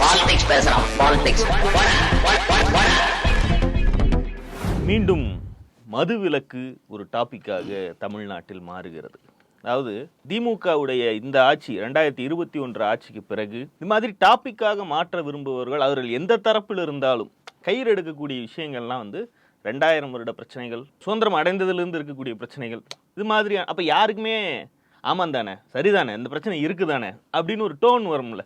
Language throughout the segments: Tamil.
பாலிடிக்ஸ் பேசுறான் பாலிடிக்ஸ் மீண்டும் மதுவிலக்கு ஒரு டாப்பிக்காக தமிழ்நாட்டில் மாறுகிறது. அதாவது திமுகவுடைய இந்த ஆட்சி ரெண்டாயிரத்தி இருபத்தி ஒன்று ஆட்சிக்கு பிறகு இது மாதிரி டாப்பிக்காக மாற்ற விரும்புபவர்கள் அவர்கள் எந்த தரப்பில் இருந்தாலும் கயிறு எடுக்கக்கூடிய விஷயங்கள்லாம் வந்து ரெண்டாயிரம் வருட பிரச்சனைகள் சுதந்திரம் அடைந்ததிலிருந்து இருக்கக்கூடிய பிரச்சனைகள் இது மாதிரி அப்போ யாருக்குமே ஆமாம் தானே சரிதானே இந்த பிரச்சனை இருக்குதானே அப்படின்னு ஒரு டோன் வரும்ல.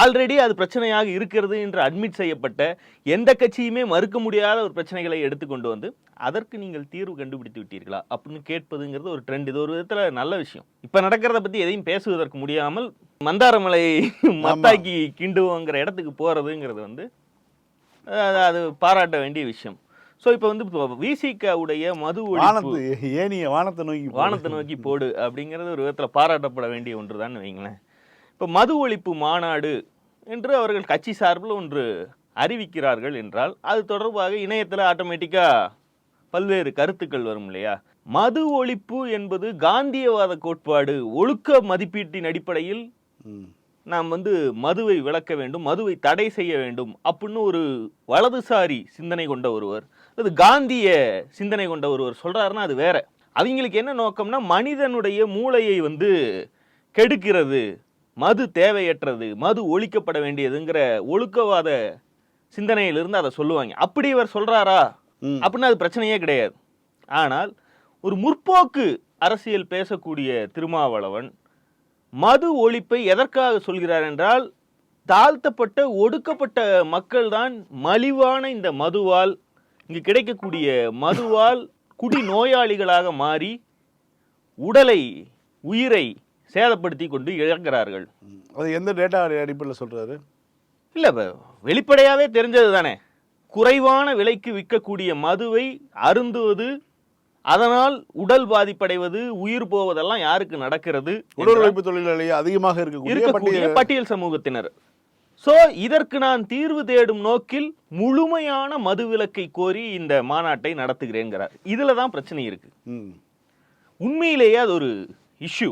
ஆல்ரெடி அது பிரச்சனையாக இருக்கிறது என்று அட்மிட் செய்யப்பட்ட எந்த கட்சியுமே மறுக்க முடியாத ஒரு பிரச்சனைகளை எடுத்துக்கொண்டு வந்து அதற்கு நீங்கள் தீர்வு கண்டுபிடித்து விட்டீர்களா? அப்படின்னு கேட்பதுங்கிறது ஒரு ட்ரெண்ட் இது ஒரு விதத்தில் நல்ல விஷயம். இப்போ நடக்கிறத பற்றி எதையும் பேசுவதற்கு முடியாமல் மந்தாரமலை மத்தாக்கி கிண்டுவோங்கிற இடத்துக்கு போகிறதுங்கிறது வந்து அது பாராட்ட வேண்டிய விஷயம். ஸோ இப்போ வந்து விசிகாவுடைய மது வானத்து ஏனிய வானத்தை நோக்கி. வானத்தை நோக்கி போடு அப்படிங்கிறது ஒரு விதத்தில் பாராட்டப்பட வேண்டிய ஒன்று தான் வைங்களேன். இப்போ மது ஒழிப்பு மாநாடு என்று அவர்கள் கட்சி சார்பில் ஒன்று அறிவிக்கிறார்கள் என்றால் அது தொடர்பாக இணையத்தில் ஆட்டோமேட்டிக்காக பல்வேறு கருத்துக்கள் வரும் இல்லையா மது ஒழிப்பு என்பது காந்தியவாத கோட்பாடு ஒழுக்க மதிப்பீட்டின் அடிப்படையில். நாம் வந்து மதுவை விளக்க வேண்டும் மதுவை தடை செய்ய வேண்டும் அப்படின்னு ஒரு வலதுசாரி சிந்தனை கொண்ட ஒருவர் அது காந்திய சிந்தனை கொண்ட ஒருவர் சொல்றாருன்னா அது வேற அவங்களுக்கு என்ன நோக்கம்னா மனிதனுடைய மூளையை வந்து கெடுக்கிறது மது தேவையற்றது மது ஒழிக்கப்பட வேண்டியதுங்கிற ஒழுக்கவாத சிந்தனையிலிருந்து அதை சொல்லுவாங்க. அப்படி இவர் சொல்றாரா? ம். அப்படின்னு அது பிரச்சனையே கிடையாது. ஆனால் ஒரு முற்போக்கு அரசியல் பேசக்கூடிய திருமாவளவன் மது ஒழிப்பை எதற்காக சொல்கிறார் என்றால் தாழ்த்தப்பட்ட ஒடுக்கப்பட்ட மக்கள்தான் மலிவான இந்த மதுவால் இங்கு கிடைக்கக்கூடிய மதுவால் குடி நோயாளிகளாக மாறி உடலை உயிரை சேதப்படுத்தி கொண்டு இழக்கிறார்கள். அது எந்த டேட்டா அடிப்படையில் சொல்றாரு? இல்லை வெளிப்படையாவே தெரிஞ்சது தானே குறைவான விலைக்கு விற்கக்கூடிய மதுவை அருந்துவது அதனால் உடல் பாதிப்படைவது உயிர் போவதெல்லாம் யாருக்கு நடக்கிறது உடல் உழைப்பு தொழிலாளி அதிகமாக இருக்கக்கூடிய பட்டியல் சமூகத்தினர். சோ இதற்கு நான் தீர்வு தேடும் நோக்கில் முழுமையான மதுவிலக்கை கோரி இந்த மாநாட்டை நடத்துகிறேங்கிறார். இதுல தான் பிரச்சனை இருக்கு. ம். உண்மையிலேயே அது ஒரு இஷ்யூ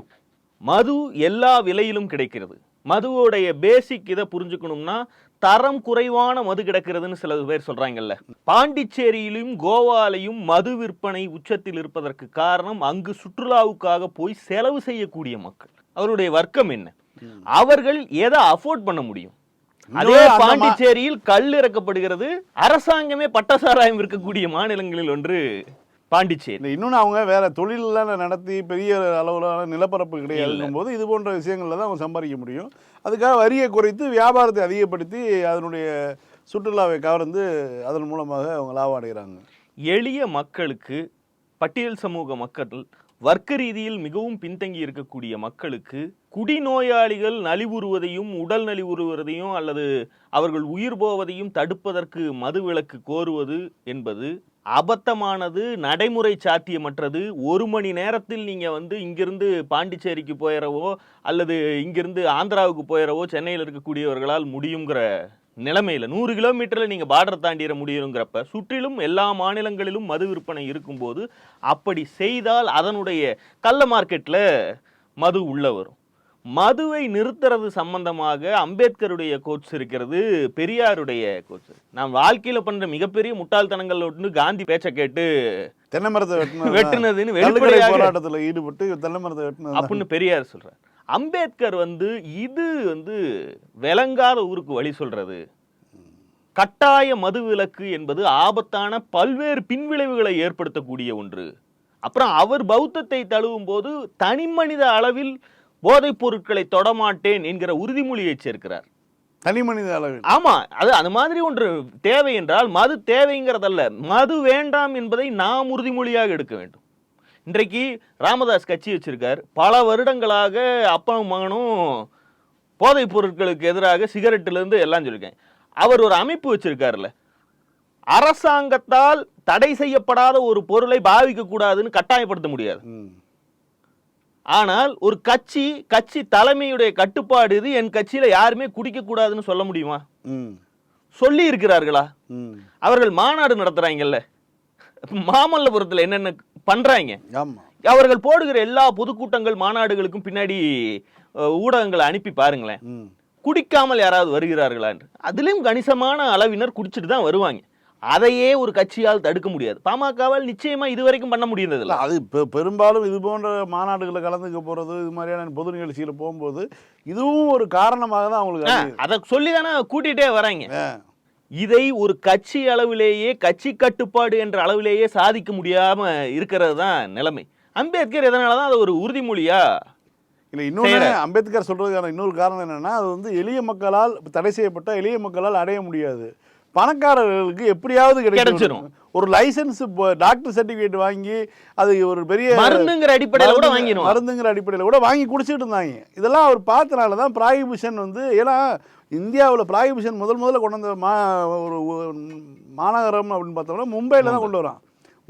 மது எல்லா விலையிலும் கிடைக்கிறது. மதுவோடைய பேசிக் இதை புரிஞ்சுக்கணும்னா தரம் குறைவான மது கிடக்கிறதுன்னு சில பேர் சொல்றாங்கல்ல. பாண்டிச்சேரியிலும் கோவாலையும் மது விற்பனை உச்சத்தில் இருப்பதற்கு காரணம் அங்கு சுற்றுலாவுக்காக போய் செலவு செய்யக்கூடிய மக்கள். அவருடைய வர்க்கம் என்ன? அவர்கள் எதை அஃபோர்ட் பண்ண முடியும்? அதே பாண்டிச்சேரியில் கல் இறக்கப்படுகிறது அரசாங்கமே பட்டசாராயம் இருக்கக்கூடிய மாநிலங்களில் ஒன்று. பாண்டிச்சேரி. இந்த இன்னொன்று அவங்க வேற தொழிலெல்லாம் நடத்தி பெரிய அளவிலான நிலப்பரப்பு கிடையாதுங்கும் போது இது போன்ற விஷயங்கள்ல தான் அவங்க சம்பாதிக்க முடியும். அதுக்காக வரியை குறைத்து வியாபாரத்தை அதிகப்படுத்தி அதனுடைய சுற்றுலாவை கவர்ந்து அதன் மூலமாக அவங்க லாபம் அடைகிறாங்க. எளிய மக்களுக்கு பட்டியல் சமூக மக்கள் வர்க்க ரீதியில் மிகவும் பின்தங்கி இருக்கக்கூடிய மக்களுக்கு குடிநோயாளிகள் நலிவுறுவதையும் உடல் நலிவுறுவதையும் அல்லது அவர்கள் உயிர் போவதையும் தடுப்பதற்கு மதுவிலக்கு கோருவது என்பது அபத்தமானது நடைமுறை சாத்தியமற்றது. ஒரு மணி நேரத்தில் நீங்கள் வந்து இங்கிருந்து பாண்டிச்சேரிக்கு போயிடவோ அல்லது இங்கிருந்து ஆந்திராவுக்கு போயிடவோ சென்னையில் இருக்கக்கூடியவர்களால் முடியுங்கிற நிலைமையில் நூறு கிலோமீட்டரில் நீங்கள் பார்டர் தாண்டிட முடியுங்கிறப்ப சுற்றிலும் எல்லா மாநிலங்களிலும் மது விற்பனை இருக்கும்போது அப்படி செய்தால் அதனுடைய கள்ள மார்க்கெட்டில் மது உள்ளே வரும். மதுவை நிறுத்துறது சம்பந்தமாக அம்பேத்கருடைய கோட்ஸ் இருக்கிறது பெரியாருடைய கோட்ஸ் நான் வாழ்க்கையில பண்ற மிகப்பெரிய முட்டாள்தனங்கள் ஒன்று காந்தி பேச்சை கேட்டு தென்னை மரத்தை வெட்டுனதுன்னு வெளிப்படையாக போராட்டத்தில் ஈடுபட்டு தென்னை மரத்தை வெட்டினது அப்படின்னு பெரியார் சொல்றார். அம்பேத்கர் வந்து இது வந்து விளங்காத ஊருக்கு வழி சொல்றது. கட்டாய மதுவிலக்கு என்பது ஆபத்தான பல்வேறு பின்விளைவுகளை ஏற்படுத்தக்கூடிய ஒன்று. அப்புறம் அவர் பௌத்தத்தை தழுவும் போது தனி மனித அளவில் போதைப் பொருட்களை தொடமாட்டேன் என்கிற உறுதிமொழியை சேர்க்கிறார். தனி மனித அளவில். ஆமா அது அது மாதிரி ஒன்று தேவை என்றால் மது தேவைங்கிறதல்ல. மது வேண்டாம் என்பதை நாம் உறுதிமொழியாக எடுக்க வேண்டும். இன்றைக்கு ராமதாஸ் கட்சி வச்சிருக்கார். பல வருடங்களாக அப்பாவும் மகனும் போதைப் பொருட்களுக்கு எதிராக சிகரெட்டுல இருந்து எல்லாம் சொல்லியிருக்கேன் அவர் ஒரு அமைப்பு வச்சிருக்காருல்ல. அரசாங்கத்தால் தடை செய்யப்படாத ஒரு பொருளை பாவிக்க கூடாதுன்னு கட்டாயப்படுத்த முடியாது. ஆனால் ஒரு கட்சி கட்சி தலைமையுடைய கட்டுப்பாடு இது என் கட்சியில யாருமே குடிக்க கூடாதுன்னு சொல்ல முடியுமா. சொல்லி இருக்கிறார்களா. அவர்கள் மாநாடு நடத்துறாங்கல்ல. மாமல்லபுரத்துல என்னென்ன பண்றாங்க? அவர்கள் போடுகிற எல்லா பொதுக்கூட்டங்கள் மாநாடுகளுக்கும் பின்னாடி ஊடகங்களை அனுப்பி பாருங்களேன். குடிக்காமல் யாராவது வருகிறார்களா என்று. அதிலும் கணிசமான அளவினர் குடிச்சிட்டு தான் வருவாங்க. அதையே ஒரு கட்சியால் தடுக்க முடியாது பாமகவால் நிச்சயமா இதுவரைக்கும் பண்ண முடியறதில்ல இல்ல அது பெரும்பாலும் இது போன்ற மாநாடுகளில் கலந்துக்க போகிறது இது மாதிரியான பொது நிகழ்ச்சியில் போகும்போது இதுவும் ஒரு காரணமாக தான் அவங்களுக்கு. அதை சொல்லி தானே கூட்டிகிட்டே வராங்க. இதை ஒரு கட்சி அளவிலேயே கட்சி கட்டுப்பாடு என்ற அளவிலேயே சாதிக்க முடியாம இருக்கிறது தான் நிலைமை அம்பேத்கர் எதனால தான் அது ஒரு உறுதிமொழியா இல்லை இன்னொன்று. அம்பேத்கர் சொல்றதுக்கான இன்னொரு காரணம் என்னன்னா அது வந்து எளிய மக்களால் தடை செய்யப்பட்ட எளிய மக்களால் அடைய முடியாது பணக்காரர்களுக்கு எப்படியாவது கிடைச்சிடும். ஒரு லைசன்ஸ் டாக்டர் சர்டிஃபிகேட் வாங்கி அது ஒரு பெரிய மருந்துங்கிற அடிப்படையில கூட வாங்கிடுவான் மருந்துங்கிற அடிப்படையில் கூட வாங்கி குடிச்சிட்டு இருந்தாங்க. இதெல்லாம் அவர் பார்த்தனால தான் ப்ராகிபிஷன் வந்து ஏன்னா இந்தியாவில் ப்ராகிபிஷன் முதல் முதல்ல கொண்டு வந்த மா ஒரு ஒரு மாநகரம் அப்படின்னு பார்த்தோம்னா மும்பையில் தான் கொண்டு வரான்.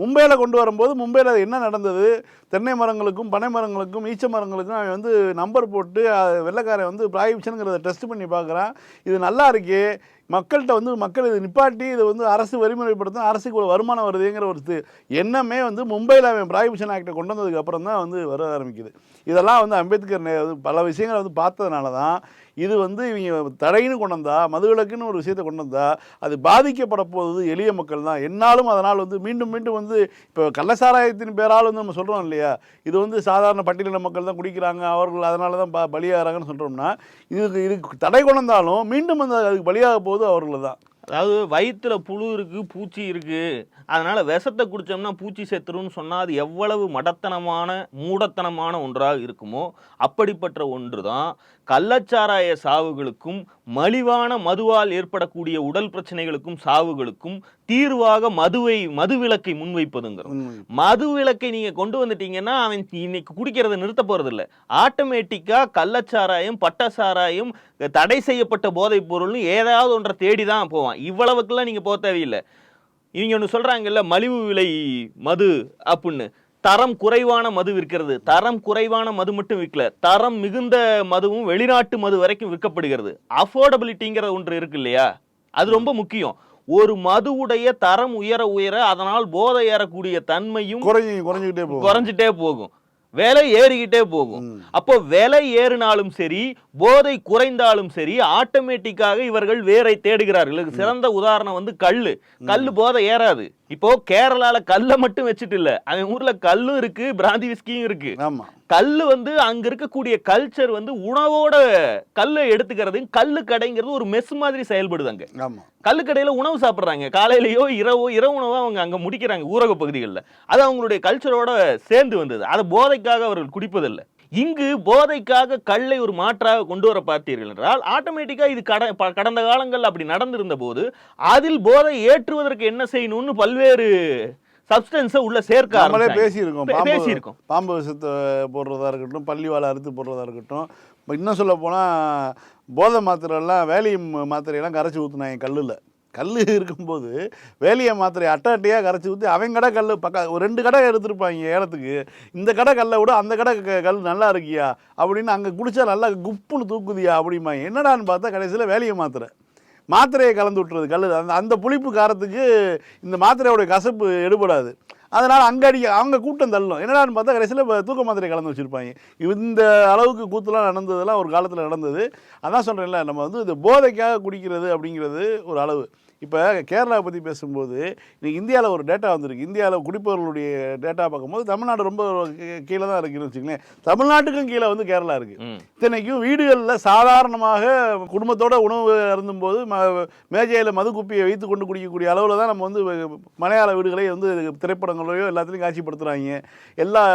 மும்பையில் கொண்டு வரும்போது மும்பையில் என்ன நடந்தது? தென்னை மரங்களுக்கும் பனை மரங்களுக்கும் ஈச்ச மரங்களுக்கும் அவன் வந்து நம்பர் போட்டு அஹ், வெள்ளைக்காரன் வந்து ப்ராகிபிஷனுங்கிறத டெஸ்ட் பண்ணி பார்க்குறான். இது நல்லா இருக்கே. மக்கள்கிட்ட வந்து மக்கள் இது நிப்பாட்டி இதை வந்து அரசு வரிமுறைப்படுத்தும் அரசுக்கு ஒரு வருமானம் வருதுங்கிற ஒரு எண்ணமே வந்து மும்பையில் அவன் ப்ராயிபிஷன் ஆக்டை கொண்டு வந்ததுக்கு அப்புறம் தான் வந்து வர ஆரம்பிக்குது. இதெல்லாம் வந்து அம்பேத்கர் வந்து பல விஷயங்களை வந்து பார்த்ததுனால தான் இது வந்து இவங்க தடைன்னு கொண்டு வந்தா மதுவிலக்குன்னு ஒரு விஷயத்தை கொண்டு வந்தா அது பாதிக்கப்பட போகுது எளிய மக்கள் தான். என்னாலும் அதனால் வந்து மீண்டும் மீண்டும் வந்து இப்போ கள்ளசாராயத்தின் பேரால் வந்து நம்ம சொல்கிறோம் இல்லையா? இது வந்து சாதாரண பட்டியலின மக்கள் தான் குடிக்கிறாங்க அவர்கள் அதனால தான் ப பலியாகிறாங்கன்னு சொல்கிறோம்னா இதுக்கு இதுக்கு தடை கொண்டு வந்தாலும் மீண்டும் வந்து அதுக்கு பலியாக போகுது அவர்கள் தான் அதாவது வயிற்றுல புழு இருக்குது பூச்சி இருக்குது அதனால் விஷத்தை குடித்தோம்னா பூச்சி செத்துருன்னு சொன்னால் அது எவ்வளவு மடத்தனமான மூடத்தனமான ஒன்றாக இருக்குமோ அப்படிப்பட்ட ஒன்று தான் கள்ளச்சாராய சாவுகளுக்கும் மலிவான மதுவால் ஏற்படக்கூடிய உடல் பிரச்சனைகளுக்கும் சாவுகளுக்கும் தீர்வாக மதுவை மதுவிலக்கை முன்வைப்பதுங்கிறோம். உண்மை. மது விலக்கை நீங்க கொண்டு வந்துட்டீங்கன்னா அவன் இன்னைக்கு குடிக்கிறத நிறுத்த போறது இல்ல ஆட்டோமேட்டிக்கா கள்ளச்சாராயம் பட்ட சாராயம் தடை செய்யப்பட்ட போதைப் பொருள்னு ஏதாவது ஒன்றை தேடி தான் போவான். இவ்வளவுக்கெல்லாம் நீங்க போக தேவையில்லை. இவங்க ஒன்று சொல்றாங்கல்ல மலிவு விலை மது அப்படின்னு தரம் குறைவான மது விற்கிறது. தரம் குறைவான மது மட்டும் விற்கல தரம் மிகுந்த மதுவும் வெளிநாட்டு மது வரைக்கும் விற்கப்படுகிறது. அஃபோர்டபிலிட்டிங்கிற ஒன்று இருக்கு இல்லையா? அது ரொம்ப முக்கியம். ஒரு மதுவுடைய தரம் உயர உயர அதனால் போதை ஏறக்கூடிய தன்மையும் குறைஞ்சிட்டே போகும். விலை ஏறிக்கிட்டே போகும். அப்போ விலை ஏறினாலும் சரி போதை குறைந்தாலும் சரி ஆட்டோமேட்டிக்காக இவர்கள் வேரை தேடுகிறார்கள். சிறந்த உதாரணம் வந்து கல்லு. கல்லு போதை ஏறாது. இப்போ கேரளால கல்லை மட்டும் வச்சுட்டு இல்ல. அவன் ஊர்ல கல்லும் இருக்கு பிராந்தி விஸ்கியும் இருக்கு. ஆமாம் கல்லு வந்து அங்க இருக்கக்கூடிய கல்ச்சர் வந்து உணவோட கல்லை எடுத்துக்கிறது கல்லு கடைங்கிறது ஒரு மெஸ் மாதிரி செயல்படுது அங்க. ஆமாம் கல்லுக்கடையில் உணவு சாப்பிட்றாங்க. காலையிலயோ இரவோ இரவு உணவோ அவங்க அங்கே முடிக்கிறாங்க ஊரக பகுதிகளில். அது அவங்களுடைய கல்ச்சரோட சேர்ந்து வந்தது. அதை போதைக்காக அவர்கள் குடிப்பதில்லை. இங்கு போதைக்காக கல்லை ஒரு மாற்றாக கொண்டு வர பார்த்தீர்கள் என்றால் ஆட்டோமேட்டிக்காக இது கட கடந்த காலங்களில் அப்படி நடந்திருந்த போது அதில் போதை ஏற்றுவதற்கு என்ன செய்யணும்னு பல்வேறு சப்ஸ்டன்ஸை உள்ள சேர்க்க நம்மளே. பேசியிருக்கோம். பேசியிருக்கோம். பாம்பு விஷத்தை போடுறதா இருக்கட்டும் பள்ளி வாழை அறுத்து போடுறதா இருக்கட்டும் இப்போ இன்னும் சொல்ல போனால் போதை மாத்திரைலாம் வேலியம் மாத்திரையெல்லாம் கரைச்சி ஊற்றுனாங்க கல்லில். கல் இருக்கும்போது வேலையை மாத்திரை அட்டை அட்டையாக கரைச்சி ஊற்றி அவங்க கடை கல் பக்க ஒரு ரெண்டு கடை எடுத்திருப்பாங்க ஏலத்துக்கு. இந்த கடை கல்லை விட அந்த கடை க- கல் நல்லா இருக்கியா? அப்படின்னு அங்கே குடித்தா நல்லா குப்புன்னு தூக்குதியா அப்படிம்பாங்க என்னடான்னு பார்த்தா கடைசியில் வேலையை மாத்திரை. மாத்திரையை கலந்து விட்டுறது கல் அந்த அந்த புளிப்பு காரத்துக்கு இந்த மாத்திரையோடைய கசப்பு எடுபடாது. அதனால் அங்கே அடிக்க அவங்க கூட்டம் தள்ளும் என்னடான்னு பார்த்தா கடைசியில் இப்போ தூக்க மாத்திரை கலந்து வச்சுருப்பாங்க. இந்த அளவுக்கு கூத்துலாம் நடந்ததெல்லாம் ஒரு காலத்தில் நடந்தது. அதான் சொல்கிறேன்ல நம்ம வந்து இந்த போதைக்காக குடிக்கிறது அப்படிங்கிறது ஒரு அளவு. இப்போ கேரளாவை பற்றி பேசும்போது இன்னைக்கு இந்தியாவில் ஒரு டேட்டா வந்திருக்கு. இந்தியாவில் குடிப்பவர்களுடைய டேட்டா பார்க்கும்போது தமிழ்நாடு ரொம்ப கீழே தான் இருக்குன்னு வச்சுங்களேன் தமிழ்நாட்டுக்கும் கீழே வந்து கேரளா இருக்குது. இத்தனைக்கும் வீடுகளில் சாதாரணமாக குடும்பத்தோட உணவு அருந்தும்போது ம மேஜையில் மது குப்பியை வைத்து கொண்டு குடிக்கக்கூடிய அளவில் தான் நம்ம வந்து மலையாள வீடுகளை வந்து திரைப்படங்களையோ எல்லாத்துலேயும் காட்சிப்படுத்துகிறாங்க எல்லா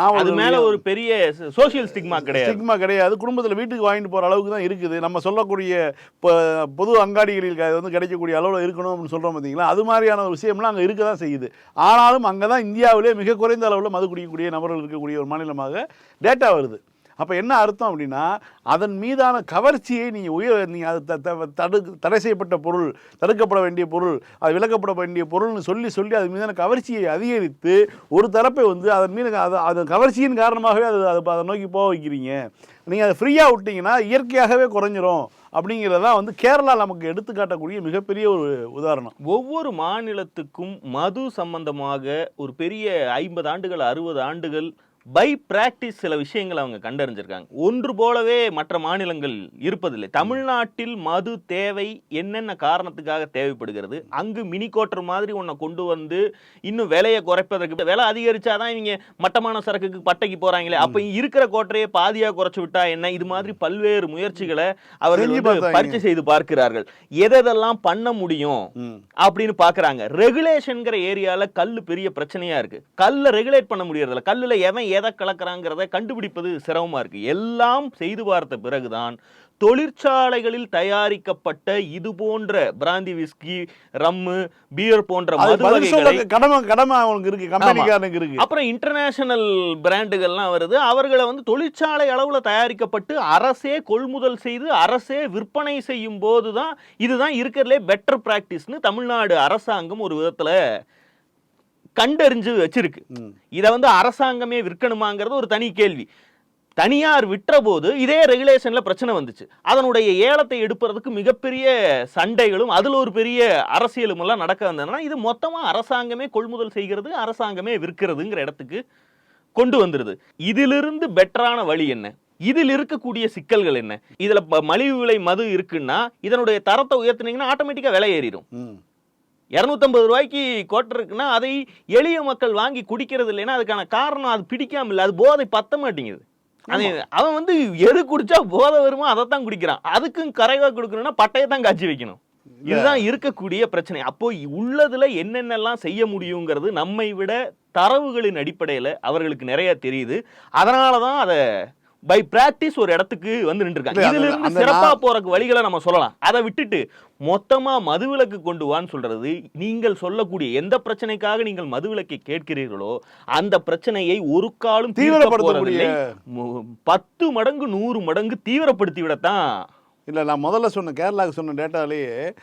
நாவல்கள்லையும் மேல ஒரு பெரிய சோசியல் ஸ்டிக்மா கிடையாது. ஸ்டிக்மா கிடையாது. குடும்பத்தில் வீட்டுக்கு வாங்கிட்டு போகிற அளவுக்கு தான் இருக்குது. நம்ம சொல்லக்கூடிய பொது அங்காடிகளில் வந்து கிடைக்கக்கூடிய அளவில் இருக்கணும் அப்படின்னு சொல்கிறோம் பார்த்தீங்களா அது மாதிரியான ஒரு விஷயம்லாம் அங்கே இருக்க தான் செய்யுது. ஆனாலும் அங்கே தான் இந்தியாவிலே மிக குறைந்த அளவில் மது குடிக்கக்கூடிய நபர்கள் இருக்கக்கூடிய ஒரு மாநிலமாக டேட்டா வருது. அப்போ என்ன அர்த்தம் அப்படின்னா அதன் மீதான கவர்ச்சியை நீங்கள் உயர் நீங்கள் அது த- த- தடு தடை செய்யப்பட்ட பொருள் தடுக்கப்பட வேண்டிய பொருள் அது விளக்கப்பட வேண்டிய பொருள்னு சொல்லி சொல்லி அது மீதான கவர்ச்சியை அதிகரித்து ஒரு தரப்பை வந்து அதன் மீது அது அது கவர்ச்சியின் காரணமாகவே அது அதை அதை நோக்கி போக வைக்கிறீங்க. நீங்கள் அதை ஃப்ரீயாக விட்டீங்கன்னா இயற்கையாகவே குறைஞ்சிரும். அப்படிங்கிறதான் வந்து கேரளா நமக்கு எடுத்துக்காட்டக்கூடிய மிகப்பெரிய ஒரு உதாரணம். ஒவ்வொரு மாநிலத்துக்கும் மது சம்பந்தமாக ஒரு பெரிய ஐம்பது ஆண்டுகள் அறுபது ஆண்டுகள் பை பிராக்டிஸ் சில விஷயங்களை அவங்க கண்டறிஞ்சிருக்காங்க. ஒன்று போலவே மற்ற மாநிலங்கள் இருப்பதில்லை. தமிழ்நாட்டில் மது தேவை என்னென்ன காரணத்துக்காக தேவைப்படுகிறது? அங்கு மினி கோட்டர் மாதிரி ஒன்றை கொண்டு வந்து இன்னும் விலையை குறைப்பதற்கு விலை அதிகரிச்சாதான் இவங்க மட்டமான சரக்குக்கு பட்டைக்கு போறாங்களே. அப்ப இருக்கிற கோட்டரையே பாதியா குறைச்சு விட்டா என்ன? இது மாதிரி பல்வேறு முயற்சிகளை அவர்கள். பரிச்சை செய்து பார்க்கிறார்கள். எதெல்லாம் பண்ண முடியும். அப்படின்னு பாக்குறாங்க ரெகுலேஷன்ங்கிற ஏரியால கல்லு பெரிய பிரச்சனையா இருக்கு. கல்லை ரெகுலேட் பண்ண முடியறதில்ல. கல்லுல எவன் எதை கலக்குறாங்கிறத கண்டுபிடிப்பது சிரமமா இருக்கு. எல்லாம் செய்து பார்த்த பிறகுதான் தொழிற்சாலைகளில் தயாரிக்கப்பட்ட இது போன்ற பிராந்தி விஸ்கி ரம்மு பியர் போன்ற கடமை கடமை அவனுக்கு இருக்கு. கம்பெனிக்காரனுக்கு இருக்கு. அப்புறம் இன்டர்நேஷனல் பிராண்டுகள்லாம் வருது. அவர்களை வந்து தொழிற்சாலை அளவுல தயாரிக்கப்பட்டு அரசே கொள்முதல் செய்து அரசே விற்பனை செய்யும் போது தான் இதுதான் இருக்கிறதுலே பெட்டர் பிராக்டிஸ்னு தமிழ்நாடு அரசாங்கம் ஒரு விதத்துல கண்டறிஞ்சு வச்சிருக்கு. இதை வந்து அரசாங்கமே விற்கணுமாங்கிறது ஒரு தனி கேள்வி. தனியார் விற்ற போது இதே ரெகுலேஷன்ல பிரச்சனை வந்துச்சு. அதனுடைய ஏலத்தை எடுப்பதற்கு மிகப்பெரிய சண்டைகளும் அதுல ஒரு பெரிய அரசியலும் எல்லாம் நடக்க வந்ததுன்னா இது மொத்தமா அரசாங்கமே கொள்முதல் செய்கிறது அரசாங்கமே விற்கிறதுங்கிற இடத்துக்கு கொண்டு வந்துருது. இதிலிருந்து பெட்டரான வழி என்ன? இதில் இருக்கக்கூடிய சிக்கல்கள் என்ன? இதுல மலிவு விலை மது இருக்குன்னா இதனுடைய தரத்தை உயர்த்துனீங்கன்னா ஆட்டோமேட்டிக்கா விலை ஏறிடும். இரநூத்தம்பது ரூபாய்க்கு கோட்டர் இருக்குன்னா அதை எளிய மக்கள் வாங்கி குடிக்கிறது இல்லைன்னா அதுக்கான காரணம் அது பிடிக்காம இல்லை அது போதை பத்த மாட்டேங்குது. அது அவன் வந்து எது குடிச்சா போதை வருமோ அதைத்தான் குடிக்கிறான். அதுக்கும் கரைவா கொடுக்கணும்னா பட்டையை தான் காய்ச்சி வைக்கணும். இதுதான் இருக்கக்கூடிய பிரச்சனை. அப்போ உள்ளதுல என்னென்னலாம் செய்ய முடியுங்கிறது நம்மை விட தரவுகளின் அடிப்படையில அவர்களுக்கு நிறைய தெரியுது. அதனால தான் அதை பை பிராக்டிஸ் ஒரு இடத்துக்கு வந்து நின்றுருக்காங்க. இதுல இருந்து சிறப்பா போறக்கு வழிகளை நம்ம சொல்லலாம். அதை விட்டுட்டு மொத்தமா மதுவிலக்கு கொண்டு வான்னு சொல்றது நீங்கள் சொல்லக்கூடிய எந்த பிரச்சனைக்காக நீங்கள் மதுவிலக்கை கேட்கிறீர்களோ அந்த பிரச்சனையை ஒரு காலம். மு- பத்து மடங்கு நூறு மடங்கு தீவிரப்படுத்தி விடத்தான் இல்லை நான் முதல்ல சொன்ன கேரளாவுக்கு சொன்ன டேட்டாலேயே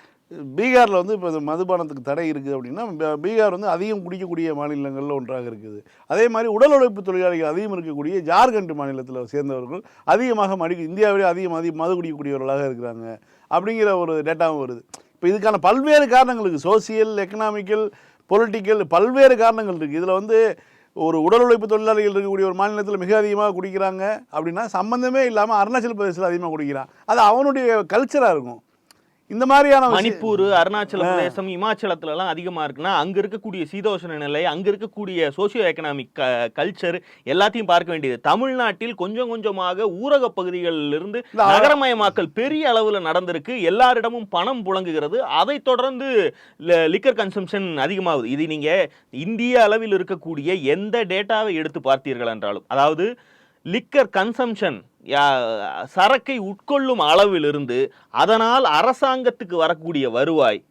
பீகாரில் வந்து இப்போ மதுபானத்துக்கு தடை இருக்குது அப்படின்னா பீகார் வந்து அதிகம் குடிக்கக்கூடிய மாநிலங்களில் ஒன்றாக இருக்குது. அதே மாதிரி உடல் உழைப்பு தொழிலாளிகள் அதிகம் இருக்கக்கூடிய ஜார்க்கண்ட் மாநிலத்தில் சேர்ந்தவர்கள் அதிகமாக மடி இந்தியாவிலே அதிகம் அதிகம் மது குடிக்கக்கூடியவர்களாக இருக்கிறாங்க அப்படிங்கிற ஒரு டேட்டாவும் வருது. இப்போ இதுக்கான பல்வேறு காரணங்களுக்கு சோசியல் எக்கனாமிக்கல் பொலிட்டிக்கல் பல்வேறு காரணங்கள் இருக்குது இதில் வந்து ஒரு உடல் உழைப்பு தொழிலாளிகள் இருக்கக்கூடிய ஒரு மாநிலத்தில் மிக அதிகமாக குடிக்கிறாங்க அப்படின்னா சம்மந்தமே இல்லாமல் அருணாச்சல பிரதேசத்தில் அதிகமாக குடிக்கிறான். அது அவனுடைய கல்ச்சராக இருக்கும். இந்த மாதிரியான மணிப்பூர் அருணாச்சல பிரதேசம் இமாச்சலத்துல எல்லாம் அதிகமா இருக்குன்னா அங்க இருக்கக்கூடிய சீதோஷண நிலை அங்க இருக்கக்கூடிய சோசியோ எக்கனாமிக் கல்ச்சர் எல்லாத்தையும் பார்க்க வேண்டியது. தமிழ்நாட்டில் கொஞ்சம் கொஞ்சமாக ஊரக பகுதிகளில் இருந்து நகரமயமாக்கல் பெரிய அளவுல நடந்திருக்கு. எல்லாரிடமும் பணம் புழங்குகிறது. அதை தொடர்ந்து லிக்கர் கன்சம்ஷன் அதிகமாகுது. இது நீங்க இந்திய அளவில் இருக்கக்கூடிய எந்த டேட்டாவை எடுத்து பார்த்தீர்கள் என்றாலும் அதாவது லிக்கர் கன்சம்ஷன் சரக்கை உட்கொள்ளும் அளவிலிருந்து அதனால் அரசாங்கத்துக்கு வரக்கூடிய வருவாய்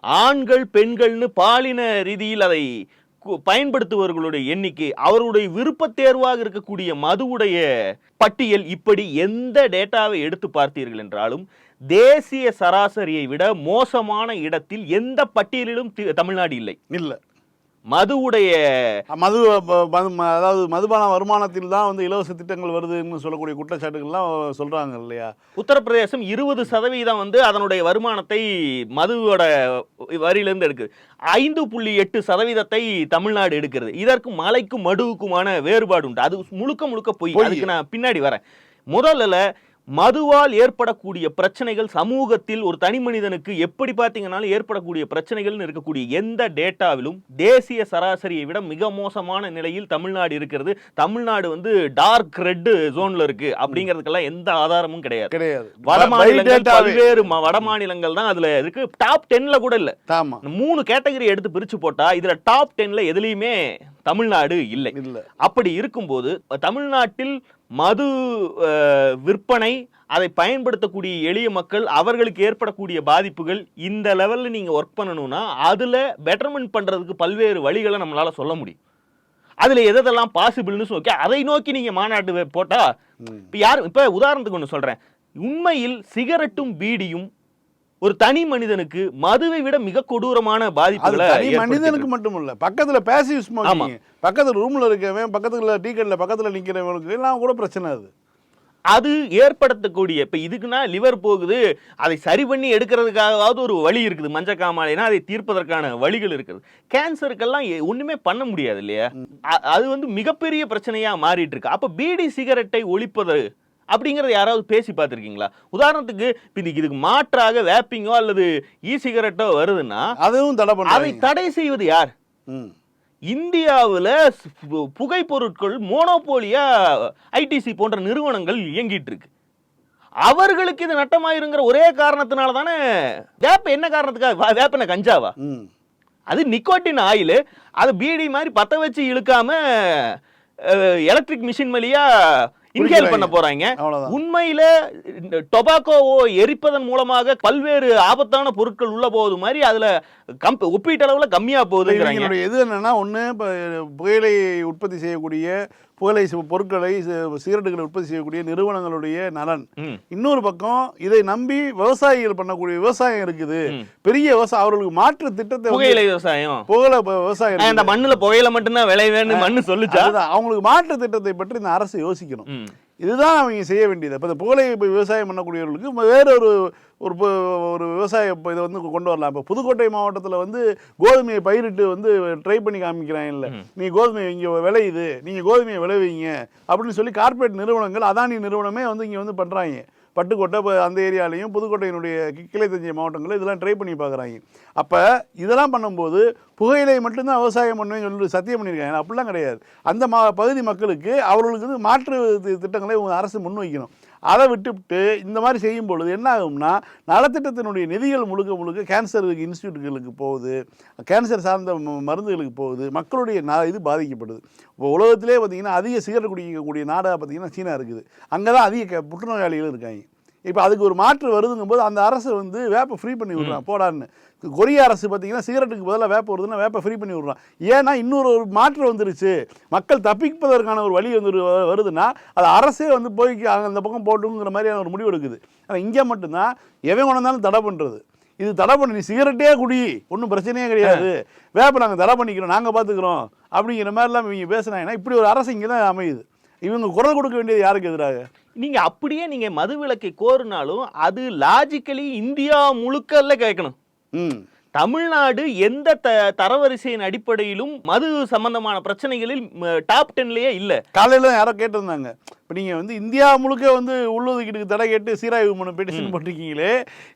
ஆண்கள் பெண்கள்னு பாலின ரீதியில் அதை கு- பயன்படுத்துபவர்களுடைய எண்ணிக்கை அவருடைய விருப்பத் தேர்வாக இருக்கக்கூடிய மதுவுடைய பட்டியல் இப்படி எந்த டேட்டாவை எடுத்து பார்த்தீர்கள் என்றாலும் தேசிய சராசரியை விட மோசமான இடத்தில் எந்த பட்டியலிலும் தி- தமிழ்நாடு இல்லை. இல்லை. மதுவுடைய மது அதாவது மதுபான வருமானத்தில் தான் வந்து இலவச திட்டங்கள் வருதுன்னு சொல்லக்கூடிய குற்றச்சாட்டுகள்லாம் சொல்கிறாங்க இல்லையா? உத்தரப்பிரதேசம் இருபது சதவீதம் வந்து அதனுடைய வருமானத்தை மதுவோட வரியிலிருந்து எடுக்குது. ஐந்து புள்ளி எட்டு சதவீதத்தை தமிழ்நாடு எடுக்கிறது. இதற்கும் மலைக்கும் மடுவுக்குமான வேறுபாடு உண்டு. அது முழுக்க முழுக்க பொய். அதுக்கு நான் பின்னாடி வரேன். முதல்ல மதுவால் ஏற்படக்கூடிய பிரச்சனைகள் சமூகத்தில் ஒரு தனி மனிதனுக்கு எப்படி பார்த்தீங்கன்னாலும் ஏற்படக்கூடிய பிரச்சனைகள்னு இருக்கக்கூடிய எந்த டேட்டாவிலும் தேசிய சராசரியை விட மிக மோசமான நிலையில் தமிழ்நாடு இருக்கிறது. தமிழ்நாடு வந்து டார்க் ரெட் ஜோன்ல இருக்கு அப்படிங்கிறதுக்கெல்லாம் எந்த ஆதாரமும் கிடையாது. கிடையாது. வட மாநிலங்கள். பல்வேறு வட மாநிலங்கள் தான் அதுல இருக்கு. டாப் டென்ல கூட இல்ல. மூணு கேட்டகரி எடுத்து பிரிச்சு போட்டா இதுல டாப் டென்ல எதுலயுமே தமிழ்நாடு இல்லை. இல்லை. அப்படி இருக்கும்போது தமிழ்நாட்டில் மது விற்பனை அதை பயன்படுத்தக்கூடிய எளிய மக்கள் அவர்களுக்கு ஏற்படக்கூடிய பாதிப்புகள் இந்த லெவல்ல நீங்க ஒர்க் பண்ணணும்னா அதுல பெட்டர்மெண்ட் பண்றதுக்கு பல்வேறு வழிகளை நம்மளால சொல்ல முடியும். அதுல எதெல்லாம் பாசிபிள்னு சொல்லி அதை நோக்கி நீங்க மாநாட்டு வே- போட்டா இப்ப யார் இப்ப உதாரணத்துக்கு ஒண்ணு சொல்றேன். உண்மையில் சிகரெட்டும் பீடியும் ஒரு தனி மனிதனுக்கு மதுவை விட மிக கொடூரமான பாதிப்புகளை மனிதனுக்கு மட்டும் இல்ல பக்கத்துல பேசிவ். ஸ்மோக்கிங் பக்கத்துல ரூம்ல இருக்கவன் பக்கத்துல டீ கடையில் பக்கத்துல நிக்கிறவனுக்கு எல்லாம் கூட பிரச்சனை அது. அது ஏற்படுத்தக்கூடிய இப்ப இதுக்குன்னா லிவர் போகுது அதை சரி பண்ணி எடுக்கிறதுக்காகவாவது ஒரு வழி இருக்குது. மஞ்சக்காமாலைனா அதை தீர்ப்பதற்கான வழிகள் இருக்குது. கேன்சருக்கெல்லாம் ஒண்ணுமே பண்ண முடியாது இல்லையா? அது வந்து மிகப்பெரிய பிரச்சனையா மாறிட்டு இருக்கு. அப்ப பீடி சிகரெட்டை ஒழிப்பது அப்படிங்கறத யாராவது பேசி பார்த்திருக்கீங்களா? உதாரணத்துக்கு இப்ப இன்னைக்கு இதுக்கு மாற்றாக வேப்பிங்கோ அல்லது இ சிகரெட்டோ வருதுன்னா அதுவும் தடை அதை பண்ணுறாங்க தடை செய்வது யார்? ம். இந்தியாவுல சு- புகை பொருட்கள் மோனோபோலியா ஐடிசி போன்ற நிறுவனங்கள் இயங்கிட்டு இருக்கு அவர்களுக்கு இது நட்டமாயிருங்கிற ஒரே காரணத்தினால தானே வேப்ப என்ன காரணத்துக்காக வா- வேப்ப என்ன கஞ்சாவா? ம். அது நிக்கோட்டின் ஆயில் அது பீடி மாதிரி பத்த வச்சு இழுக்காம எலக்ட்ரிக் மிஷின் வழியா இன்ஹேல். பண்ண போறாங்க. உண்மையில டொபாக்கோவோ எரிப்பதன் மூலமாக பல்வேறு ஆபத்தான பொருட்கள் உள்ள போகுது மாதிரி அதுல கம்ப ஒப்பீட்டளவுல கம்மியா இவங்களுடைய இது என்னன்னா ஒன்று இப்போ புகையிலை உற்பத்தி செய்யக்கூடிய சி- பொருட்களை சிகரெட்டுகளை உற்பத்தி செய்யக்கூடிய நிறுவனங்களுடைய நலன். இன்னொரு பக்கம் இதை நம்பி விவசாயிகள் பண்ணக்கூடிய விவசாயம் இருக்குது. பெரிய விவசாயம் அவர்களுக்கு மாற்று திட்டத்தை புகையிலை விவசாயம் புகழ விவசாயம் இந்த. மண்ணுல புகையில மட்டும்தான் விளைவேன்னு மண்ணு சொல்லுச்சா அவங்களுக்கு மாற்று திட்டத்தை பற்றி இந்த அரசு யோசிக்கணும். இதுதான் அவங்க செய்ய வேண்டியது. இப்போ இந்த புகழை இப்போ விவசாயம் பண்ணக்கூடியவர்களுக்கு வேற ஒரு ஒரு ஒரு விவசாய இப்போ இதை வந்து கொண்டு வரலாம். இப்போ புதுக்கோட்டை மாவட்டத்தில் வந்து கோதுமையை பயிரிட்டு வந்து ட்ரை பண்ணி காமிக்கிறாங்க இல்லை. நீ கோதுமை இங்கே விளையுது. நீங்கள் கோதுமையை விளைவிங்க. அப்படின்னு சொல்லி கார்ப்பரேட் நிறுவனங்கள் அதானி நிறுவனமே வந்து இங்கே வந்து பண்ணுறாங்க பட்டுக்கோட்டை இப்போ அந்த ஏரியாலையும் புதுக்கோட்டையினுடைய கி- கிளை தஞ்சை மாவட்டங்களில் இதெல்லாம் ட்ரை பண்ணி பார்க்குறாங்க அப்போ இதெல்லாம் பண்ணும்போது புகையிலை மட்டும்தான் விவசாயம் பண்ணுவேன்னு சொல்லி சத்தியம் பண்ணியிருக்காங்க. அப்படிலாம் கிடையாது. அந்த மா பகுதி மக்களுக்கு அவர்களுக்கு வந்து மாற்று திட்டங்களை அரசு முன்வைக்கணும். அதை விட்டுவிட்டு இந்த மாதிரி செய்யும் பொழுது என்ன ஆகும்னா நலத்திட்டத்தினுடைய நிதிகள் முழுக்க முழுக்க கேன்சர் இன்ஸ்டியூட்டுகளுக்கு போகுது. கேன்சர் சார்ந்த மருந்துகளுக்கு போகுது. மக்களுடைய ந இது பாதிக்கப்படுது. இப்போ உலகத்திலே பார்த்தீங்கன்னா அதிக சிகரெட் குடிக்கக்கூடிய நாடாக பார்த்தீங்கன்னா சீனா இருக்குது. அங்கே தான் அதிக க- புற்றுநோயாளிகள் இருக்காங்க. இப்போ அதுக்கு ஒரு மாற்று வருதுங்கும்போது அந்த அரசு வந்து வேப்பை ஃப்ரீ பண்ணி விடுறான். போடான்னு. கொரிய அரசு பார்த்தீங்கன்னா சிகரெட்டுக்கு பதிலாக வேப்ப வருதுன்னா வேப்பை ஃப்ரீ பண்ணி விடுறான். ஏன்னா இன்னொரு ஒரு மாற்று வந்துருச்சு. மக்கள் தப்பிப்பதற்கான ஒரு வழி வந்து வருதுன்னா அது அரசே வந்து போய் அங்கே அந்த பக்கம் போட்டுங்கிற மாதிரியான ஒரு முடிவு எடுக்குது. ஆனால் இங்கே மட்டும்தான் எவன் கொண்டாந்தாலும் தடை பண்ணுறது இது தடை பண்ணி நீ சிகரெட்டே குடி. ஒன்றும் பிரச்சனையே கிடையாது. வேப்ப நாங்கள் தடை பண்ணிக்கிறோம் நாங்கள் பார்த்துக்குறோம் அப்படிங்கிற மாதிரிலாம் இவங்க பேசுனாங்கன்னா இப்படி ஒரு அரசு இங்கே தான் அமையுது. இவங்க குரல் கொடுக்க வேண்டியது யாருக்கு எதிராக? நீங்கள் அப்படியே நீங்கள் மது விலக்கை கோருனாலும் அது லாஜிக்கலி இந்தியா முழுக்கல்ல கேட்கணும். தமிழ்நாடு எந்த த தரவரிசையின் அடிப்படையிலும் மது சம்பந்தமான பிரச்சனைகளில் டாப் டென்லயே இல்ல. காலையில் யாரோ கேட்டிருந்தாங்க. இப்போ நீங்கள் வந்து இந்தியா முழுக்க வந்து உள்ளொதுக்கீட்டுக்கு தடை கேட்டு சீராய்வு மனு பெட்டிஷன் போட்டிருக்கீங்களே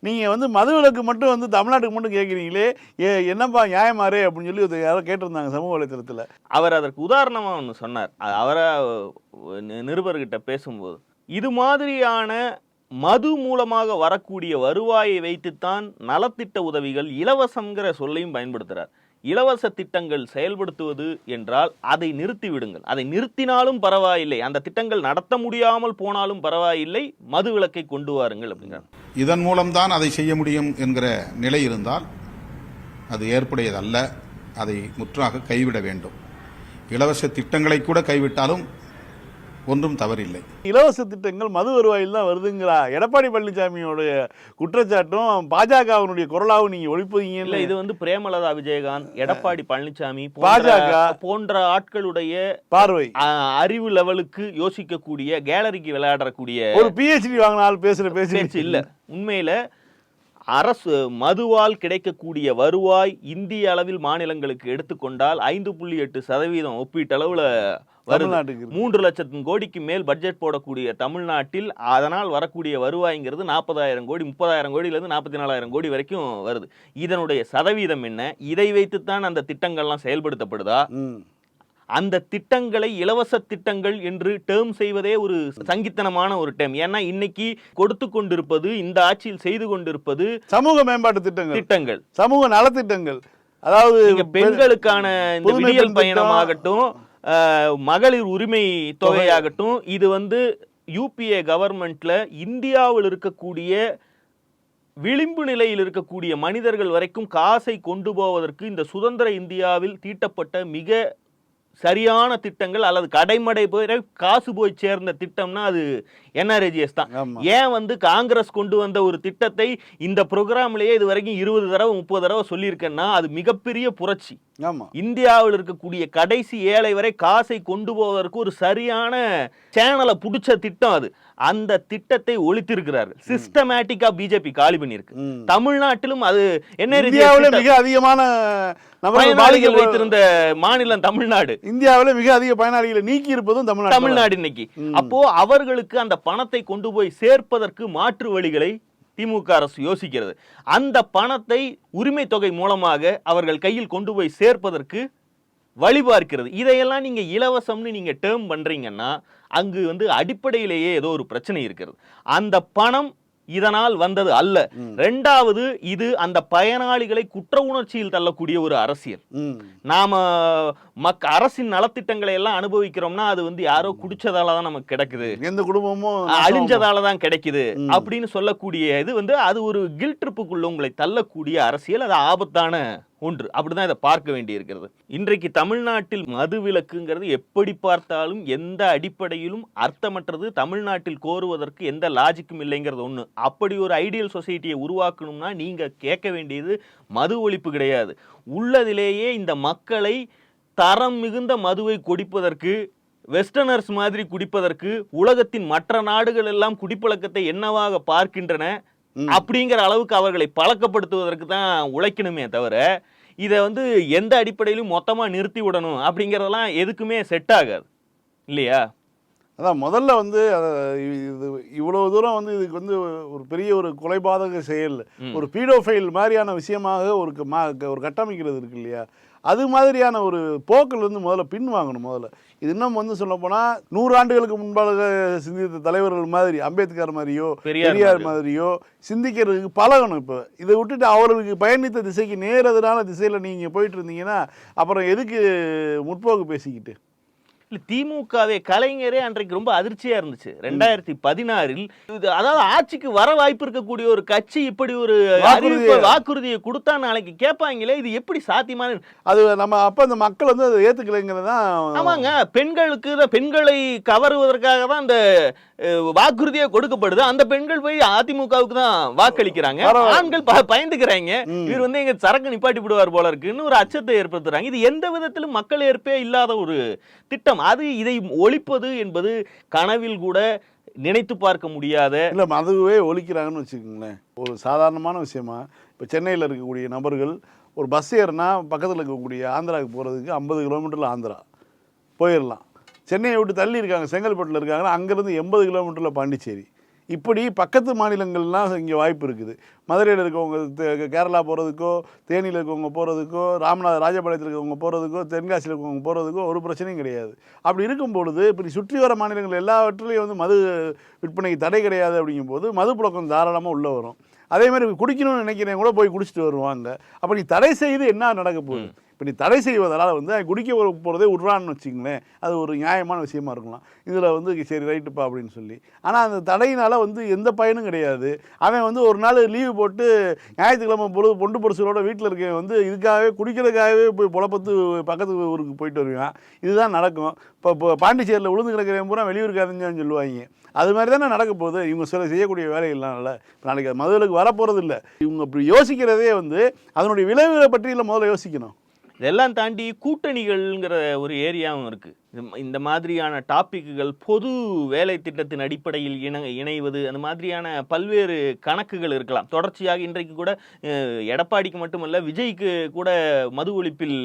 நீங்கள் வந்து மதுவிலக்கு மட்டும் வந்து தமிழ்நாட்டுக்கு மட்டும் கேட்குறீங்களே ஏ என்னப்பா நியாயமாரே அப்படின்னு சொல்லி யாரோ கேட்டிருந்தாங்க சமூக வலைத்தளத்தில். அவர் அதற்கு உதாரணமா ஒன்று சொன்னார். அவரை நிருபர்கிட்ட பேசும்போது இது மாதிரியான மது மூலமாக வரக்கூடிய வருவாயை வைத்துத்தான் நலத்திட்ட உதவிகள் இலவசங்கிற சொல்லையும் பயன்படுத்துகிறார் இலவச திட்டங்கள் செயல்படுத்துவது என்றால் அதை நிறுத்தி விடுங்கள். அதை நிறுத்தினாலும் பரவாயில்லை. அந்த திட்டங்கள் நடத்த முடியாமல் போனாலும் பரவாயில்லை. மது விலக்கை கொண்டு வாருங்கள் அப்படிங்கிறார். இதன் மூலம்தான் அதை செய்ய முடியும் என்கிற நிலை இருந்தால் அது ஏற்புடையதல்ல. அதை முற்றாக கைவிட வேண்டும். இலவச திட்டங்களை கூட கைவிட்டாலும் ஒன்றும் தவறில்லை. இலவச திட்டங்கள் மது வருவாயில் தான் வருதுங்கிறா எடப்பாடி பழனிசாமியோடைய குற்றச்சாட்டும் பாஜகவினுடைய குரலாகவும் நீங்கள் இல்ல ஒழிப்பீங்கன்னு இது வந்து பிரேமலதா விஜயகாந்த் எடப்பாடி பழனிசாமி பாஜக. போன்ற ஆட்களுடைய பார்வை. அறிவு லெவலுக்கு யோசிக்கக்கூடிய கேலரிக்கு விளையாடக்கூடிய ஒரு பிஹெச்டி வாங்கின ஆள் பேசுகிற பேச்சு பேச்சு இல்ல. உண்மையில அரசு மதுவால் கிடைக்கக்கூடிய வருவாய் இந்திய அளவில் மாநிலங்களுக்கு எடுத்துக்கொண்டால் ஐந்து புள்ளி எட்டு சதவீதம் ஒப்பீட்டளவுல வருது. மூன்று லட்சம் கோடிக்கு மேல் பட்ஜெட் போடக்கூடிய தமிழ்நாட்டில் அதனால் வரக்கூடிய வருவாய்ங்கிறது நாற்பதாயிரம் கோடி முப்பதாயிரம் கோடியிலிருந்து நாற்பத்தி நாலாயிரம் கோடி வரைக்கும் வருது. இதனுடைய சதவீதம் என்ன? இதை வைத்துத்தான் அந்த திட்டங்கள்லாம் செயல்படுத்தப்படுதா? அந்த திட்டங்களை இலவச திட்டங்கள் என்று டேர்ம் செய்வதே ஒரு சங்கித்தனமான ஒரு டேர்ம் ஏன்னா இன்னைக்கு கொடுத்து கொண்டிருப்பது இந்த ஆட்சியில் செய்து கொண்டிருப்பது சமூக மேம்பாட்டு திட்டங்கள். திட்டங்கள். சமூக நலத்திட்டங்கள். அதாவது பெண்களுக்கான இந்த விடியல் பயணமாகட்டும் அஹ், மகளிர் உரிமை தொகையாகட்டும் இது வந்து யூபிஏ கவர்மெண்ட்ல இந்தியாவில் இருக்கக்கூடிய விளிம்பு நிலையில் இருக்கக்கூடிய மனிதர்கள் வரைக்கும் காசை கொண்டு போவதற்கு இந்த சுதந்திர இந்தியாவில் தீட்டப்பட்ட மிக சரியான திட்டங்கள் அல்லது கடைமடை போய் காசு போய் சேர்ந்த திட்டம்னா அது என்ஆர்ஏஜிஎஸ் தான். ஏன் வந்து காங்கிரஸ் கொண்டு வந்த ஒரு திட்டத்தை இந்த ப்ரோக்ராம்லயே இது வரைக்கும் இருபது தடவை முப்பது தடவை சொல்லியிருக்கேன்னா அது மிகப்பெரிய புரட்சி. இந்தியாவில் இருக்கக்கூடிய கடைசி ஏழை வரை காசை கொண்டு போவதற்கு ஒரு சரியான சேனலை புடிச்ச திட்டம் அது. அந்த திட்டத்தை ஒழித்திருக்கிறார்கள் சிஸ்டமேட்டிக்கா பிஜேபி காலி பண்ணியிருக்கு. ம். தமிழ்நாட்டிலும் அது என்ன மிக அதிகமான பயனாளிகள் வைத்திருந்த மாநிலம் தமிழ்நாடு. இந்தியாவிலே மிக அதிக பயனாளிகளை நீக்கி இருப்பதும் தமிழ்நாடு இன்னைக்கு. அப்போ அவர்களுக்கு அந்த பணத்தை கொண்டு போய் சேர்ப்பதற்கு மாற்று வழிகளை திமுக அரசு யோசிக்கிறது. அந்த பணத்தை உரிமை தொகை மூலமாக அவர்கள் கையில் கொண்டு போய் சேர்ப்பதற்கு வழிபார்க்கிறது இதையெல்லாம் நீங்க இலவசம்னு நீங்க டேர்ம் பண்றீங்கன்னா அங்கு வந்து அடிப்படையிலேயே ஏதோ ஒரு பிரச்சனை இருக்கிறது. அந்த பணம் இதனால் வந்தது அல்ல. ரெண்டாவது இது அந்த பயனாளிகளை குற்ற உணர்ச்சியில் தள்ளக்கூடிய ஒரு அரசியல். நாம மக் அரசின் நலத்திட்டங்களை எல்லாம் அனுபவிக்கிறோம்னா அது வந்து யாரோ குடிச்சதால தான் நமக்கு கிடைக்குது. எந்த குடும்பமும் அழிஞ்சதால தான் கிடைக்குது அப்படின்னு சொல்லக்கூடிய இது வந்து அது ஒரு கில் ட்ரிப்புக்குள்ள உங்களை தள்ளக்கூடிய அரசியல் அது ஆபத்தான ஒன்று. அப்படிதான் இதை பார்க்க வேண்டியிருக்கிறது. இன்றைக்கு தமிழ்நாட்டில் மது விலக்குங்கிறது எப்படி பார்த்தாலும் எந்த அடிப்படையிலும் அர்த்தமற்றது தமிழ்நாட்டில் கோருவதற்கு எந்த லாஜிக்கும் இல்லைங்கிறது ஒண்ணு. அப்படி ஒரு ஐடியல் சொசைட்டியை உருவாக்கணும்னா நீங்க கேட்க வேண்டியது மது ஒழிப்பு கிடையாது. உள்ளதிலேயே இந்த மக்களை தரம் மிகுந்த மதுவை குடிப்பதற்கு வெஸ்டர்னர்ஸ் மாதிரி குடிப்பதற்கு உலகத்தின் மற்ற நாடுகள் எல்லாம் குடிப்பழக்கத்தை என்னவாக பார்க்கின்றன அப்படிங்கிற அளவுக்கு அவர்களை பழக்கப்படுத்துவதற்கு தான் உழைக்கணுமே தவிர இதை வந்து எந்த அடிப்படையிலும் மொத்தமா நிறுத்தி விடணும் அப்படிங்கறதெல்லாம் எதுக்குமே செட் ஆகாது. இல்லையா? அதான் முதல்ல வந்து இது இவ்வளவு தூரம் வந்து இதுக்கு வந்து ஒரு பெரிய ஒரு கொலைபாதக செயல் ஒரு பீடோஃபைல் மாதிரியான விஷயமாக ஒரு மா- ஒரு கட்டமைக்கிறது இருக்கு இல்லையா? அது மாதிரியான ஒரு போக்கில் இருந்து முதல்ல பின் வாங்கணும் முதல்ல. இது இன்னும் வந்து சொல்ல போனால் நூறு ஆண்டுகளுக்கு முன்பாக சிந்தித்த தலைவர்கள் மாதிரி அம்பேத்கர் மாதிரியோ பெரியார் மாதிரியோ சிந்திக்கிறதுக்கு பழகணும் இப்போ. இதை விட்டுட்டு அவர்களுக்கு பயணித்த திசைக்கு நேரெதிரான திசையில் நீங்கள் போயிட்டு இருந்தீங்கன்னா அப்புறம் எதுக்கு முற்போக்கு பேசிக்கிட்டு? இல்ல திமுகவே கலைஞரே அன்றைக்கு ரொம்ப அதிர்ச்சியா இருந்துச்சு. ரெண்டாயிரத்தி பதினாறில் இது அதாவது ஆட்சிக்கு வர வாய்ப்பு இருக்கக்கூடிய ஒரு கட்சி இப்படி ஒரு வாக்குறுதியை- கொடுத்தா நாளைக்கு கேட்பாங்களே இது எப்படி சாத்தியமான அது நம்ம அப்போ அந்த மக்கள் வந்து அதை ஏற்றுக்கலைங்கிறது தான் ஆமாங்க பெண்களுக்கு பெண்களை கவருவதற்காக தான் அந்த வாக்குறுதியே கொடுக்கப்படுது. அந்த பெண்கள் போய் அதிமுகவுக்கு தான் வாக்களிக்கிறாங்க. ஆண்கள் பயந்துக்கிறாங்க. இவர் வந்து எங்க சரக்கு நிப்பாட்டி விடுவார் போல இருக்குன்னு ஒரு அச்சத்தை ஏற்படுத்துறாங்க. இது எந்த விதத்திலும் மக்கள் ஏற்பே இல்லாத ஒரு திட்டம். அது இதை ஒழிப்பது என்பது கனவில் கூட நினைத்து பார்க்க முடியாத இல்லை அதுவே ஒழிக்கிறாங்கன்னு வச்சுக்கோங்களேன். ஒரு சாதாரணமான விஷயமா இப்போ சென்னையில் இருக்கக்கூடிய நபர்கள் ஒரு பஸ் ஏறினா பக்கத்தில் இருக்கக்கூடிய ஆந்திராவுக்கு போகிறதுக்கு ஐம்பது கிலோமீட்டரில் ஆந்திரா. போயிடலாம் சென்னையை விட்டு தள்ளி இருக்காங்க செங்கல்பட்டில் இருக்காங்கன்னா அங்கேருந்து எண்பது கிலோமீட்டரில் பாண்டிச்சேரி. இப்படி பக்கத்து மாநிலங்கள்லாம் இங்கே வாய்ப்பு இருக்குது. மதுரையில் இருக்கவங்க கேரளா போகிறதுக்கோ தேனியில் இருக்கவங்க போகிறதுக்கோ ராமநாத ராஜபாளையத்தில் இருக்கவங்க போகிறதுக்கோ தென்காசியில் இருக்கவங்க போகிறதுக்கோ ஒரு பிரச்சனையும் கிடையாது. அப்படி இருக்கும் பொழுது இப்படி சுற்றி வர மாநிலங்கள் எல்லாவற்றிலையும் வந்து மது விற்பனைக்கு தடை கிடையாது அப்படிங்கும்போது மது புழக்கம் தாராளமாக உள்ளே வரும். அதே மாதிரி குடிக்கணும்னு நினைக்கிறவங்க கூட போய் குடிச்சிட்டு வருவாங்க. அப்படி தடை செய்து என்ன நடக்க போகுது? இப்போ நீ தடை செய்வதால் வந்து குடிக்க போகிறதே விட்றான்னு வச்சுங்களேன் அது ஒரு நியாயமான விஷயமா இருக்கலாம். இதில் வந்து சரி ரைட்டுப்பா அப்படின்னு சொல்லி. ஆனால் அந்த தடையினால் வந்து எந்த பயனும் கிடையாது. அவன் வந்து ஒரு நாள் லீவு போட்டு ஞாயிற்றுக்கிழமை பொழுது பொண்டு பொருசலோட வீட்டில் இருக்க வந்து இதுக்காகவே குடிக்கிறதுக்காகவே போய் புலப்பத்து பக்கத்து ஊருக்கு போயிட்டு வருவான். இதுதான் நடக்கும். இப்போ இப்போ பாண்டிச்சேரியில் விழுந்து கிடக்கிறவன் பூரா வெளியூருக்காரன்னு சொல்லுவாங்க. அது மாதிரி தானே நடக்க போகுது. இவங்க சில செய்யக்கூடிய வேலைகள்லாம்ல இப்போ நாளைக்கு அது மதுவிலக்கு வரப்போகிறது இல்லை இவங்க இப்படி யோசிக்கிறதே வந்து அதனுடைய விளைவுகளை பற்றி இல்லை முதல்ல யோசிக்கணும். இதெல்லாம் தாண்டி கூட்டணிகள்ங்கிற ஒரு ஏரியாவும் இருக்குது இந்த மாதிரியான டாப்பிக்குகள் பொது வேலை திட்டத்தின் அடிப்படையில் இணை இணைவது அந்த மாதிரியான பல்வேறு கணக்குகள் இருக்கலாம். தொடர்ச்சியாக இன்றைக்கு கூட எடப்பாடிக்கு மட்டுமல்ல விஜய்க்கு கூட மது ஒழிப்பில்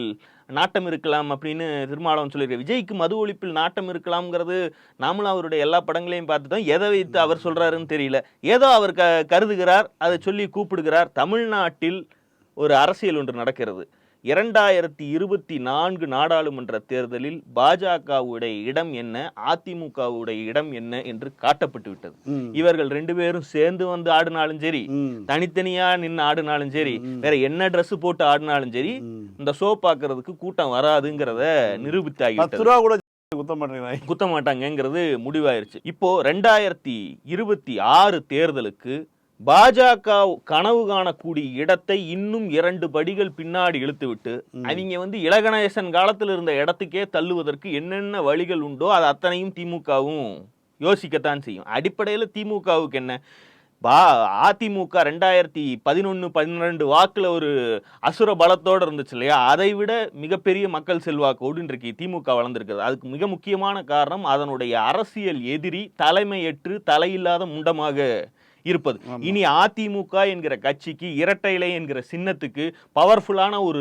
நாட்டம் இருக்கலாம் அப்படின்னு திருமாவளவன் சொல்லியிருக்காரு. விஜய்க்கு மது ஒழிப்பில் நாட்டம் இருக்கலாம்ங்கிறது நாமளும் அவருடைய எல்லா படங்களையும் பார்த்து தான் எதை வைத்து அவர் சொல்கிறாருன்னு தெரியல. ஏதோ அவர் க கருதுகிறார் அதை சொல்லி கூப்பிடுகிறார். தமிழ்நாட்டில் ஒரு அரசியல் ஒன்று நடக்கிறது. இரண்டாயிரத்தி இருபத்தி நான்கு நாடாளுமன்ற தேர்தலில் பாஜகவுடைய இடம் என்ன அதிமுகவுடைய இடம் என்ன என்று காட்டப்பட்டு விட்டது. இவர்கள் ரெண்டு பேரும் சேர்ந்து வந்து ஆடினாலும் சரி. தனித்தனியா நின்று ஆடினாலும் சரி வேற என்ன Dress போட்டு ஆடினாலும் சரி இந்த ஷோ பார்க்கிறதுக்கு கூட்டம் வராதுங்கிறத கூட குத்த மாட்டாங்கங்கிறது முடிவாயிருச்சு. இப்போ ரெண்டாயிரத்தி இருபத்தி ஆறு தேர்தலுக்கு பாஜக கனவு காணக்கூடிய இடத்தை இன்னும் இரண்டு படிகள் பின்னாடி இழுத்துவிட்டு அவங்க வந்து இளகணேசன் காலத்தில் இருந்த இடத்துக்கே தள்ளுவதற்கு என்னென்ன வழிகள் உண்டோ அது அத்தனையும் திமுகவும் யோசிக்கத்தான் செய்யும். அடிப்படையில் திமுகவுக்கு என்ன? பா அதிமுக ரெண்டாயிரத்தி பதினொன்று பன்னிரெண்டு வாக்குல ஒரு அசுர பலத்தோட இருந்துச்சு இல்லையா? அதை விட மிகப்பெரிய மக்கள் செல்வாக்கோடு இன்றைக்கு திமுக வளர்ந்திருக்கிறது. அதுக்கு மிக முக்கியமான காரணம் அதனுடைய அரசியல் எதிரி தலைமையற்று தலையில்லாத முண்டமாக இருப்பது. இனி அதிமுக என்கிற கட்சிக்கு இரட்டை இலை என்கிற சின்னத்துக்கு பவர்ஃபுல்லான ஒரு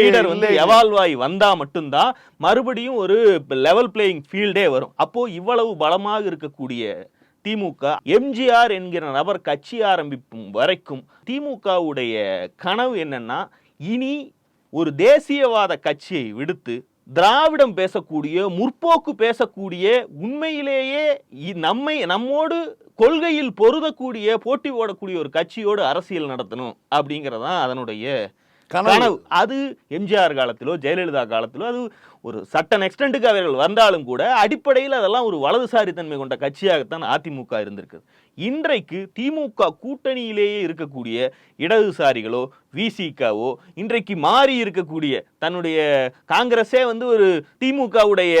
லீடர் வந்து. எவால்வ் ஆகி வந்தா மட்டும்தான் மறுபடியும் ஒரு லெவல் பிளேயிங் ஃபீல்டே வரும். அப்போ இவ்வளவு பலமாக இருக்கக்கூடிய திமுக எம்ஜிஆர் என்கிற நபர் கட்சி ஆரம்பிக்கும் வரைக்கும் திமுகவுடைய கனவு என்னன்னா இனி ஒரு தேசியவாத கட்சியை விடுத்து திராவிடம் பேசக்கூடிய முற்போக்கு பேசக்கூடிய உண்மையிலேயே நம்மை நம்மோடு கொள்கையில் பொருதக்கூடிய போட்டி போடக்கூடிய ஒரு கட்சியோடு அரசியல் நடத்தணும் அப்படிங்கறதுதான் அதனுடைய கனவு. கனவு அது எம்ஜிஆர் காலத்திலோ ஜெயலலிதா காலத்திலோ அது ஒரு சட்டன் எக்ஸ்டென்ட்டுக்கு அவர்கள் வந்தாலும் கூட அடிப்படையில் அதெல்லாம் ஒரு வலதுசாரி தன்மை கொண்ட கட்சியாகத்தான் அதிமுக இருந்திருக்கு இன்றைக்கு திமுக கூட்டணியிலேயே இருக்கக்கூடிய இடதுசாரிகளோ விசிகாவோ இன்றைக்கு மாறி இருக்கக்கூடிய தன்னுடைய காங்கிரஸே வந்து ஒரு திமுகவுடைய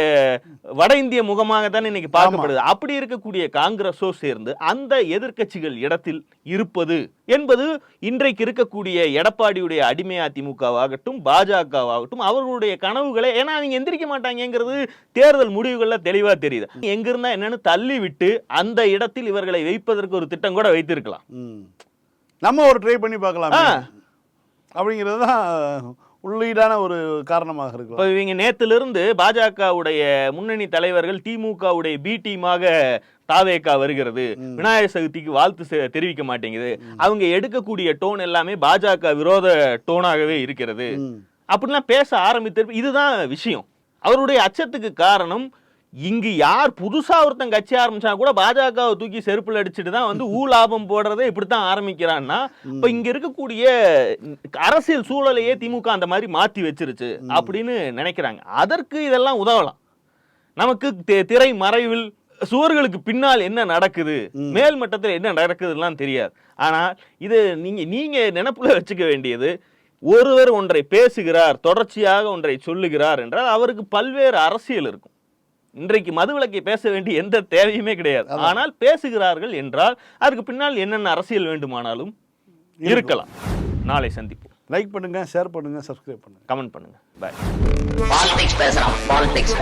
வட இந்திய முகமாக தான் இன்னைக்கு பார்க்கப்படுது. அப்படி இருக்கக்கூடிய காங்கிரஸோ சேர்ந்து அந்த எதிர்க்கட்சிகள் இடத்தில் இருப்பது என்பது இன்றைக்கு இருக்கக்கூடிய எடப்பாடியுடைய அடிமை அதிமுகவாகட்டும் பாஜகவாகட்டும் அவர்களுடைய கனவுகளை ஏன்னா அவங்க எந்திரிக்க மாட்டாங்கங்கிறது தேர்தல் முடிவுகள்ல தெளிவா தெரியுது எங்க இருந்தா என்னன்னு தள்ளி விட்டு அந்த இடத்தில் இவர்களை வைப்பதற்கு ஒரு திட்டம் கூட வைத்திருக்கலாம். நம்ம ஒரு ட்ரை பண்ணி பார்க்கலாம். அப்படிங்கிறது தான் உள்ளீடான ஒரு காரணமாக இப்ப இருக்கலாம் இவங்க நேத்துல இருந்து பாஜகவுடைய முன்னணி தலைவர்கள் திமுகவுடைய பி டீமாக தாவேகா வருகிறது. விநாயகர் சதுர்த்திக்கு வாழ்த்து தெரிவிக்க மாட்டேங்குது. அவங்க எடுக்கக்கூடிய டோன் எல்லாமே பாஜக விரோத டோனாகவே இருக்கிறது. அப்படிலாம் பேச ஆரம்பித்து இதுதான் விஷயம். அவருடைய அச்சத்துக்கு காரணம் இங்கு யார் புதுசா ஒருத்தன் கட்சி ஆரம்பிச்சா கூட பாஜகவை தூக்கி செருப்புல அடிச்சுட்டு தான் வந்து ஊ லாபம் போடுறதே இப்படித்தான் ஆரம்பிக்கிறான்னா இப்ப இங்க இருக்கக்கூடிய அரசியல் சூழலையே திமுக அந்த மாதிரி மாத்தி வச்சிருச்சு அப்படின்னு நினைக்கிறாங்க. அதற்கு இதெல்லாம் உதவலாம். நமக்கு திரை மறைவில் சுவர்களுக்கு பின்னால் என்ன நடக்குது? மேல் மட்டத்தில் என்ன நடக்குதுலாம் தெரியாது. ஆனால் இது நீங்க நீங்க நினைப்புல வச்சுக்க வேண்டியது ஒருவர் ஒன்றை பேசுகிறார் தொடர்ச்சியாக ஒன்றை சொல்லுகிறார் என்றால் அவருக்கு பல்வேறு அரசியல் இருக்கும். இன்றைக்கு மதுவிலக்கை பேச வேண்டிய எந்த தேவையுமே கிடையாது. ஆனால் பேசுகிறார்கள் என்றால் அதுக்கு பின்னால் என்னென்ன அரசியல் வேண்டுமானாலும் இருக்கலாம். நாளை சந்திப்போம். லைக் பண்ணுங்க ஷேர் பண்ணுங்க சப்ஸ்கிரைப் பண்ணுங்க. கமெண்ட் பண்ணுங்க. பாய் பாலிடிக்ஸ் பேசுறான். பாலிடிக்ஸ்